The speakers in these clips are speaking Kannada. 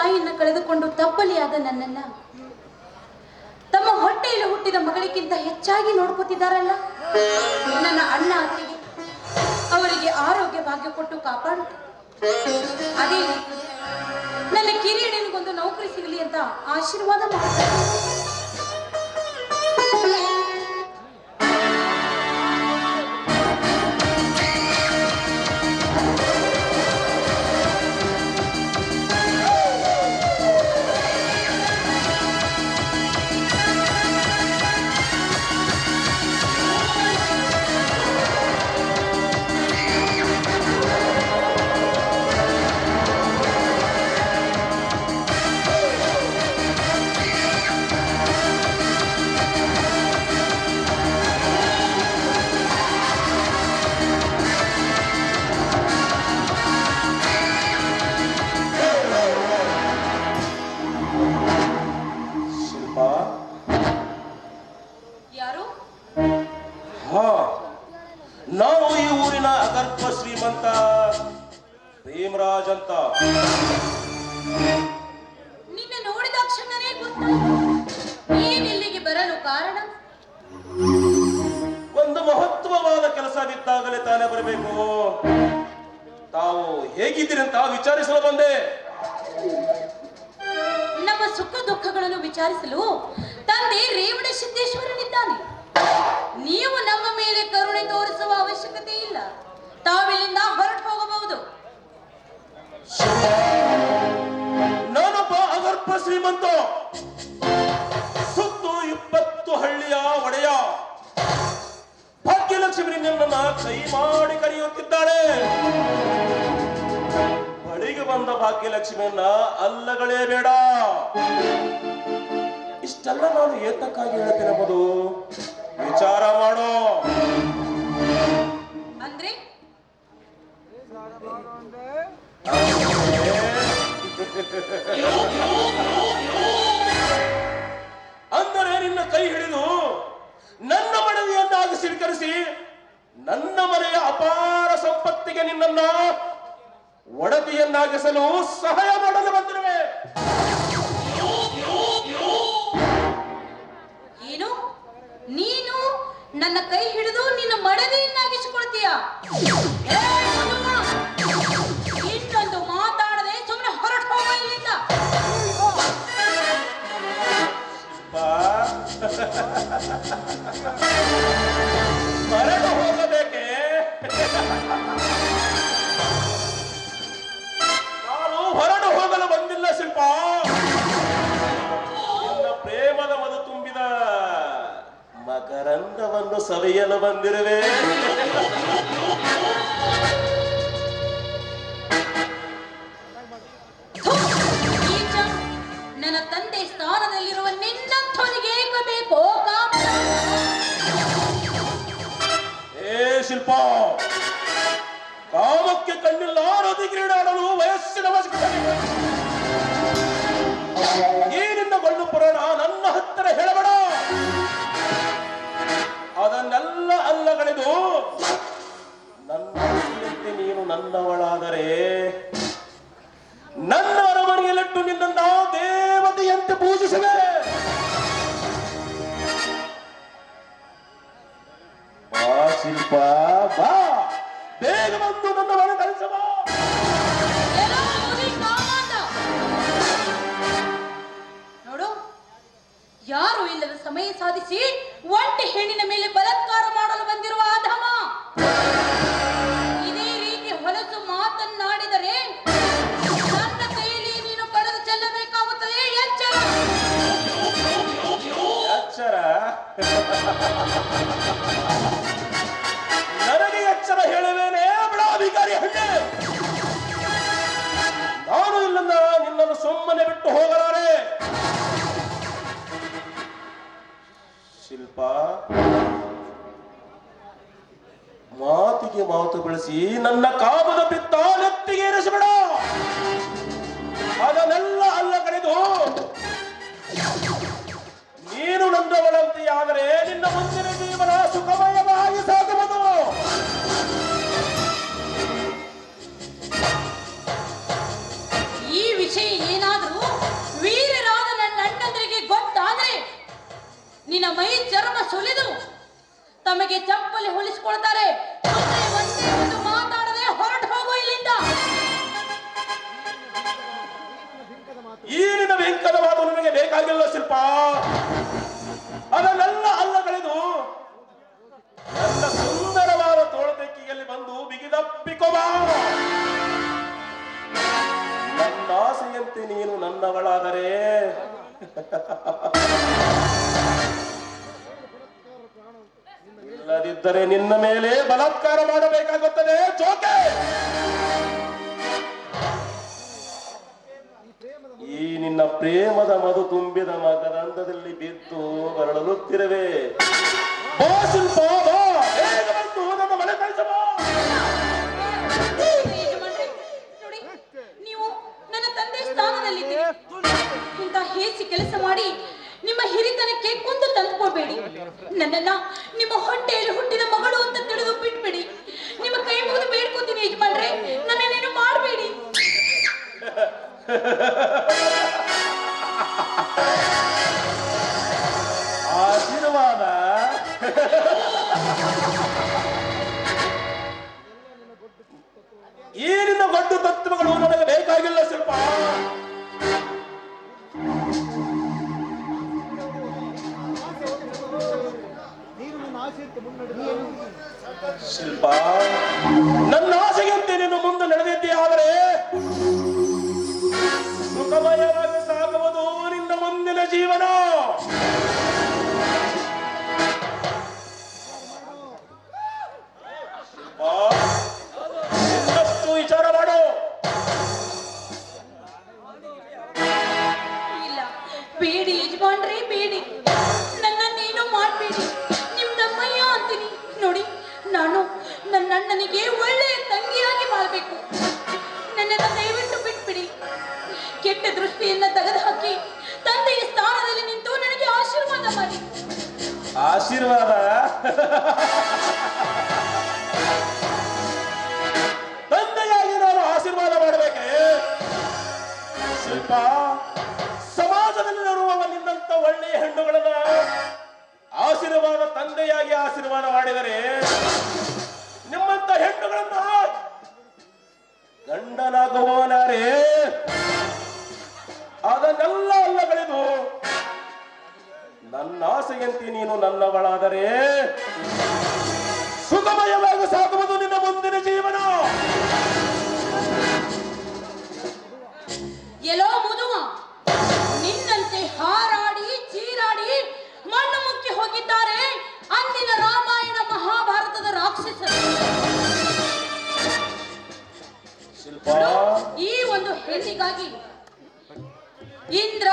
ತಾಯಿಯನ್ನ ಕಳೆದುಕೊಂಡು ತಬ್ಬಲಿಯಾದ ನನ್ನನ್ನ. ತಮ್ಮ ಹೊಟ್ಟೆಯಲ್ಲಿ ಹುಟ್ಟಿದ ಮಗಳಿಗಿಂತ ಹೆಚ್ಚಾಗಿ ನೋಡ್ಕೋತಿದ್ದಾರಲ್ಲ? ನನ್ನ ಅಣ್ಣ ಅತ್ತಿಗೆ ಅವರಿಗೆ ಆರೋಗ್ಯ ಭಾಗ್ಯ ಕೊಟ್ಟು ಕಾಪಾಡು ಅದೇ ನನ್ನ ಕಿರಿಯಣ್ಣನಿಗೊಂದು ನೌಕರಿ ಸಿಗಲಿ ಅಂತ ಆಶೀರ್ವಾದ ಮಾಡ್ತಾರೆ. ಅಗರ್ಭ ಶ್ರೀಮಂತ ಭೀಮರಾಜ್ ಅಂತ ನಿನ್ನ ನೋಡಿದ ಕ್ಷಣನೇ ನೀನಿಲ್ಲಿಗೆ ಬರಲು ಕಾರಣ? ಒಂದು ಮಹತ್ವವಾದ ಕೆಲಸ ಬಿದ್ದಾಗಲೇ ತಾನೇ ಬರಬೇಕು. ತಾವು ಹೇಗಿದ್ದೀರಿ ಅಂತ ವಿಚಾರಿಸಲು ಬಂದೆ. ನಮ್ಮ ಸುಖ ದುಃಖಗಳನ್ನು ವಿಚಾರಿಸಲು ತಂದೆ ರೇವಣ ಸಿದ್ದೇಶ್ವರನಿದ್ದಾನೆ. ನೀವು ನಮ್ಮ ಮೇಲೆ ಕೈ ಮಾಡಿ ಕರೆಯುತ್ತಿದ್ದಾಳೆ. ಬಳಿಗೆ ಬಂದ ಭಾಗ್ಯಲಕ್ಷ್ಮಿಯನ್ನ ಅಲ್ಲಗಳೇ ಬೇಡ. ಇಷ್ಟೆಲ್ಲ ನಾನು ಏತಕ್ಕಾಗಿ ಹೇಳ್ತಿರಬಹುದು ವಿಚಾರ ಮಾಡೋ. ಅಂದ್ರೆ? ಅಂದರೆ ನಿನ್ನ ಕೈ ಹಿಡಿದು ನನ್ನ ಮಡವಿಯನ್ನಾಗಿ ಸ್ವೀಕರಿಸಿ ನನ್ನ ಮನೆಯ ಅಪಾರ ಸಂಪತ್ತಿಗೆ ನಿನ್ನನ್ನ ಒಡತಿಯನ್ನಾಗಿಸಲು ಸಹಾಯ ಮಾಡಲು ಬಂದಿರುವೆ. ಏನು? ನೀನು ನನ್ನ ಕೈ ಹಿಡಿದು ನಿನ್ನ ಮಡದಿಯನ್ನಾಗಿಸಿಕೊಳ್ತೀಯ? ಇನ್ನೊಂದು ಮಾತಾಡದೆ ಸುಮ್ಮನೆ ಹೊರಟು ಹೋಗ ಇಲ್ಲಿಂದ. ಬಾ. ಸವಿಯಲು ಬಂದಿರುವೆ. ನನ್ನ ತಂದೆ ಸ್ಥಾನದಲ್ಲಿರುವ ನಿನ್ನಂಥವನಿಗೆ ಬೇಕು ಏ ಶಿಲ್ಪ! ಕಾಮಕ್ಕೆ ಕಣ್ಣಿಲ್ಲ ಕ್ರೀಡಾಡಲು ವಯಸ್ಸಿನ ಅವಶ್ಯಕತೆ ಈ ನಿನ್ನ ಗಳ್ಳು ಪುರಾಣ ನನ್ನ ಹತ್ತಿರ ಹೇಳಬೇಡ ಮಾತಿಗೆ ಮಾತು ಬೆಳೆಸಿ ನನ್ನ ಕಾಮದ ಬಿತ್ತಾನೆತ್ತಿಗೆ ನೆತ್ತಿಗೆ ಏರಿಸಬೇಡ. ಇಲ್ಲದಿದ್ದರೆ ನಿನ್ನ ಮೇಲೆ ಬಲಾತ್ಕಾರ ಮಾಡಬೇಕಾಗುತ್ತದೆ. ಜೋಕೆ! ಈ ನಿನ್ನ ಪ್ರೇಮದ ಮಧು ತುಂಬಿದ ಮಕರಂದದಲ್ಲಿ ಬಿದ್ದು ಬರಳುತ್ತಿರುವೆ ನೀವು ನನ್ನ ತಂದೆ ಸ್ಥಾನದಲ್ಲಿದ್ದೀರಿ. ಇಂಥ ಹೇಸಿ ಕೆಲಸ ಮಾಡಿ ನಿಮ್ಮ ಹಿರಿತನಕ್ಕೆ ಕುಂದು ತಂದುಕೊಳ್ಬೇಡಿ. ನನ್ನನ್ನ ನಿಮ್ಮ ಹೊಟ್ಟೆಯಲ್ಲಿ ಹುಟ್ಟಿದ ಮಗಳು ಅಂತ ತಿಳಿದು ಬಿಟ್ಬಿಡಿ. ನಿಮ್ಮ ಕೈ ಮುಗಿದು ಬೇಡ್ಕೋತೀನಿ ಯಜಮಾನ್ರೆ ನನ್ನೇನು ಮಾಡಬೇಡಿ. ಆಶೀರ್ವಾದ. ಶಿಲ್ಪ. ನನ್ನ ಆಶೀರ್ವಾದ. ತಂದೆಯಾಗಿ ನಾನು ಆಶೀರ್ವಾದ ಮಾಡಬೇಕೆ? ಶಿಲ್ಪ ಸಮಾಜದಲ್ಲಿ ನಿನ್ನಂತ ಒಳ್ಳೆಯ ಹೆಣ್ಣುಗಳನ್ನ ಆಶೀರ್ವಾದ, ತಂದೆಯಾಗಿ ಆಶೀರ್ವಾದ ಮಾಡಿದರೆ ನಿಮ್ಮಂತ ಹೆಣ್ಣುಗಳನ್ನ ಗಂಡನಾಗುವವನಾರೇ. ಅದನ್ನೆಲ್ಲ ಅಲ್ಲ ಆಸೆಯಂತೆ ನೀನು ನನ್ನವಳಾದರೆ ಸುಖಮಯವಾಗಿ ಸಾಗುವುದು ನಿನ್ನ ಮುಂದಿನ ಜೀವನ. ಎಲ್ಲೋ ಮುದುವ ನಿನ್ನಂತೆ ಹಾರಾಡಿ ಚೀರಾಡಿ ಮಣ್ಣು ಮುಕ್ಕಿ ಹೋಗಿದ್ದಾರೆ ಅಂದಿನ ರಾಮಾಯಣ ಮಹಾಭಾರತದ ರಾಕ್ಷಸರು. ಶಿಲ್ಪ. ಈ ಒಂದು ಹೆಣ್ಣಿಗಾಗಿ ಇಂದ್ರ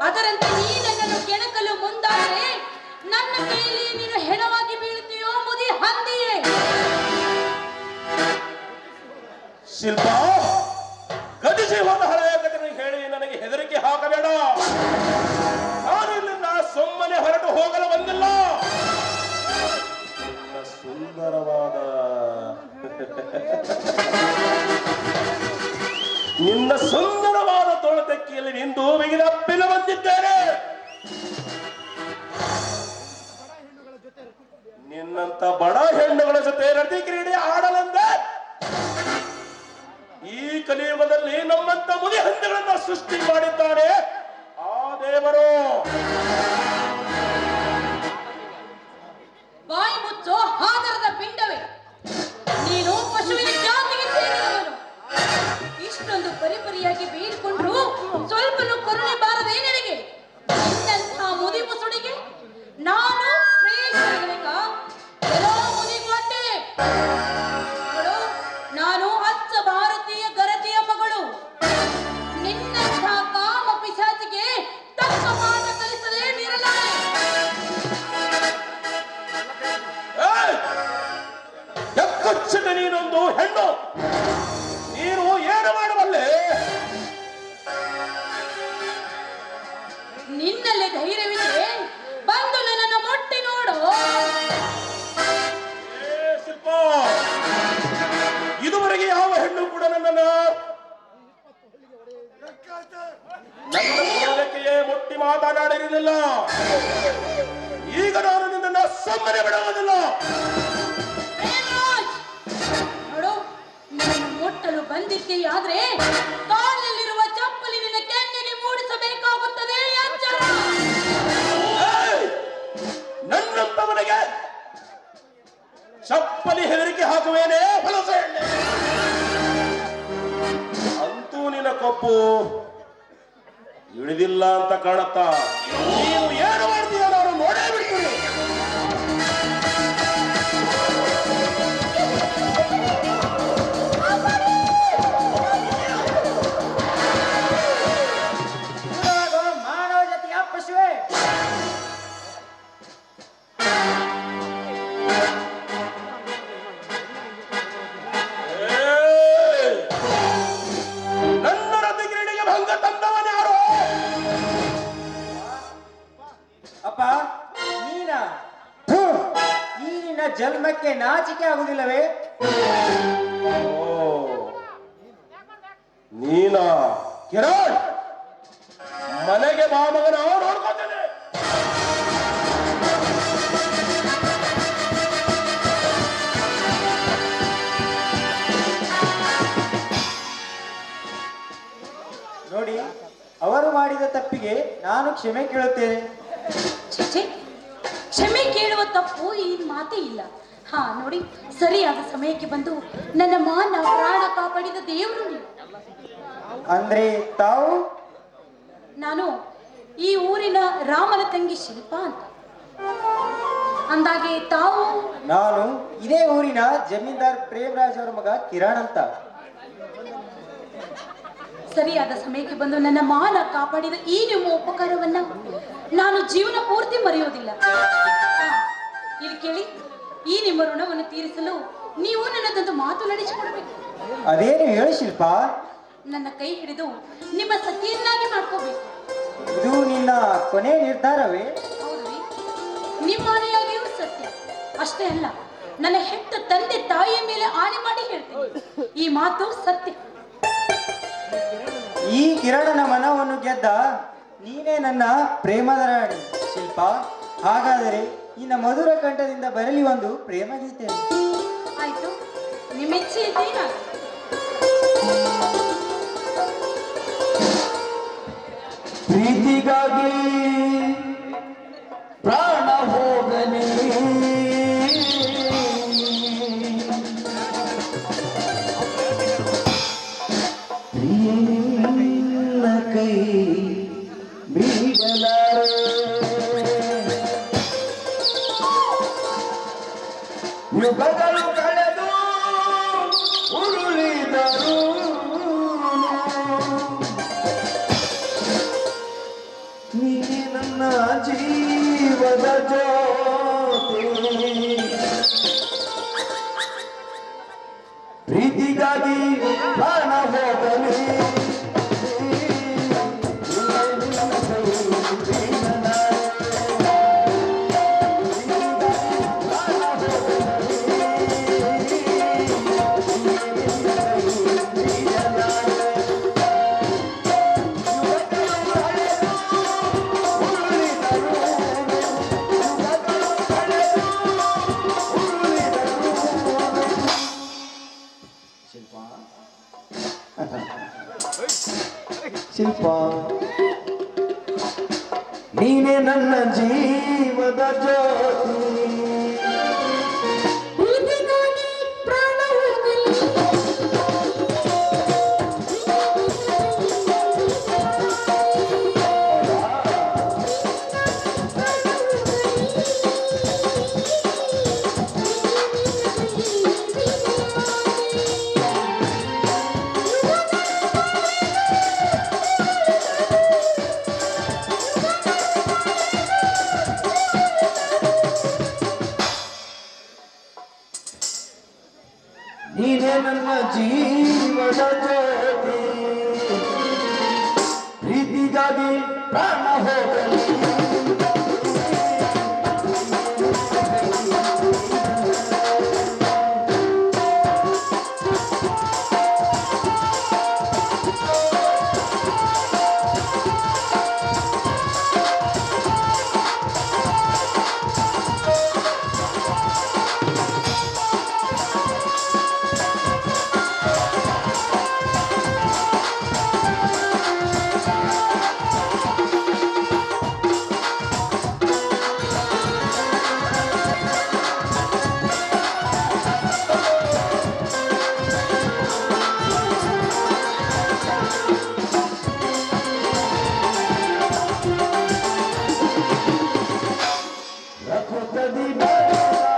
ಅದರಂತೆ ನೀ ನನ್ನನ್ನು ಕೆಣಕಲು ಮುಂದಾದರೆ ನನ್ನ ಕೈಯಲ್ಲಿ ನೀನು ಹೆಣವಾಗಿ ಬೀಳುತ್ತೀಯೋ ಮುದಿ ಹಂದಿಯೇ? ಶಿಲ್ಪ ಗತಿಸಿ ಹೋದ ಹಳೆಯ ಕಥೆ ಹೇಳಿ ನನಗೆ ಹೆದರಿಕೆ ಹಾಕಬೇಡ. ನಾನು ಇಲ್ಲಿಂದ ಸುಮ್ಮನೆ ಹೊರಟು ಹೋಗಲು ಬಂದಿಲ್ಲ. ಸುಂದರವಾದ ನಿನ್ನ ಸುಂದರವಾದ ನಿಂದು ಬಿಗಿದಪ್ಪಿನ ಬಂದಿದ್ದೇನೆ ನಿನ್ನಂತ ಬಡ ಹೆಣ್ಣುಗಳ ಜೊತೆ ರತಿ ಕ್ರೀಡೆ ಆಡಲಂತೆ ಈ ಕಲಿಯುಗದಲ್ಲಿ ನಮ್ಮಂತ ಮುದಿ ಹಂದಿಗಳನ್ನ ಸೃಷ್ಟಿ ಮಾಡಿದ್ದಾರೆ. ಆ ದೇವರು. గడప ನಾನು ಕ್ಷಮೆ ಕೇಳುತ್ತೇನೆ. ಛೆ ಕ್ಷಮೆ ಕೇಳುವ ತಪ್ಪು ಈ ಮಾತೇ ಇಲ್ಲ. ಹಾ ನೋಡಿ ಸರಿಯಾದ ಸಮಯಕ್ಕೆ ಬಂದು ನನ್ನ ಮಾನ ಪ್ರಾಣ ಕಾಪಾಡಿದ ದೇವರು ನೀವು. ಅಂದ್ರೆ ತಾವು? ನಾನು ಈ ಊರಿನ ರಾಮನ ತಂಗಿ ಶಿಲ್ಪ ಅಂತ. ಅಂದಾಗೆ ತಾವು? ನಾನು ಇದೇ ಊರಿನ ಜಮೀನ್ದಾರ್ ಪ್ರೇಮರಾಜ್ ಅವರ ಮಗ ಕಿರಣ್ ಅಂತ. ಸರಿಯಾದ ಸಮಯಕ್ಕೆ ಬಂದು ನನ್ನ ಮಾನ ಕಾಪಾಡಿದ ಈ ನಿಮ್ಮ ಉಪಕಾರವನ್ನ ನಾನು ಜೀವನ ಪೂರ್ತಿ ಮರೆಯೋದಿಲ್ಲ. ಇಲ್ಲಿ ಕೇಳಿ ಈ ನಿಮ್ಮ ಋಣವನ್ನು ತೀರಿಸಲು ನೀವು ನನ್ನದೊಂದು ಮಾತು ನಡೆಸಿಕೊಡ್ಬೇಕು. ಅದೇನು ಹೇಳಿ ಶಿಲ್ಪ? ನನ್ನ ಕೈ ಹಿಡಿದು ನಿಮ್ಮ ಸತಿಯನ್ನಾಗಿ ಮಾಡ್ಕೋಬೇಕು. ಇದು ನಿನ್ನ ಕೊನೆ ನಿರ್ಧಾರವೇ? ಹೌದ್ರಿ ನಿಮ್ಮ ಆನೆಯಾಗಿಯೂ ಸತ್ಯ. ಅಷ್ಟೇ ಅಲ್ಲ ನನ್ನ ಹೆತ್ತ ತಂದೆ ತಾಯಿಯ ಮೇಲೆ ಆಣೆ ಮಾಡಿ ಹೇಳ್ತೀನಿ. ಈ ಮಾತು ಸತ್ಯ. ಈ ಕಿರಣನ ಮನವನ್ನು ಗೆದ್ದ ನೀನೇ ನನ್ನ ಪ್ರೇಮದ ರಾಣಿ ಶಿಲ್ಪ. ಹಾಗಾದರೆ ನಿನ್ನ ಮಧುರ ಕಂಠದಿಂದ ಬರಲಿ ಒಂದು ಪ್ರೇಮ ಗೀತೆ. ಆಯ್ತು. ಇದ್ದೇನಾ ಪ್ರೀತಿಗಾಗಿ ಪ್ರಾಣ जीव जो কত দিবে।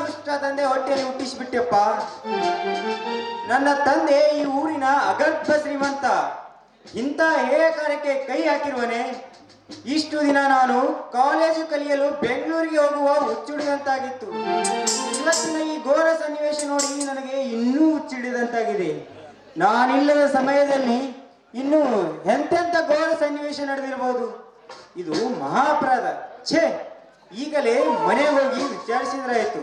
ದುಷ್ಟ ತಂದೆ ಹೊಟ್ಟೆಯಲ್ಲಿ ಹುಟ್ಟಿಸಿಬಿಟ್ಟೆಪ್ಪ. ನನ್ನ ತಂದೆ ಈ ಊರಿನ ಅಗಲ್ಪ ಶ್ರೀಮಂತ. ಇಂಥ ಹೇಯ ಕಾರ್ಯಕ್ಕೆ ಕೈ ಹಾಕಿರುವನೆ ಇಷ್ಟು ದಿನ ನಾನು ಕಾಲೇಜು ಕಲಿಯಲು ಬೆಂಗಳೂರಿಗೆ ಹೋಗುವ ಹುಚ್ಚುಡಿದಂತಾಗಿತ್ತು ಇವತ್ತಿನ ಈ ಘೋರ ಸನ್ನಿವೇಶ ನೋಡಿ ನನಗೆ ಇನ್ನೂ ಹುಚ್ಚಿಡಿದಂತಾಗಿದೆ ನಾನಿಲ್ಲದ ಸಮಯದಲ್ಲಿ ಇನ್ನು ಎಂತೆಂತ ಘೋರ ಸನ್ನಿವೇಶ ನಡೆದಿರಬಹುದು ಇದು ಮಹಾಪರಾಧ. ಛೇ! ಈಗಲೇ ಮನೆಗೆ ಹೋಗಿ ವಿಚಾರಿಸಿದ್ರಾಯ್ತು.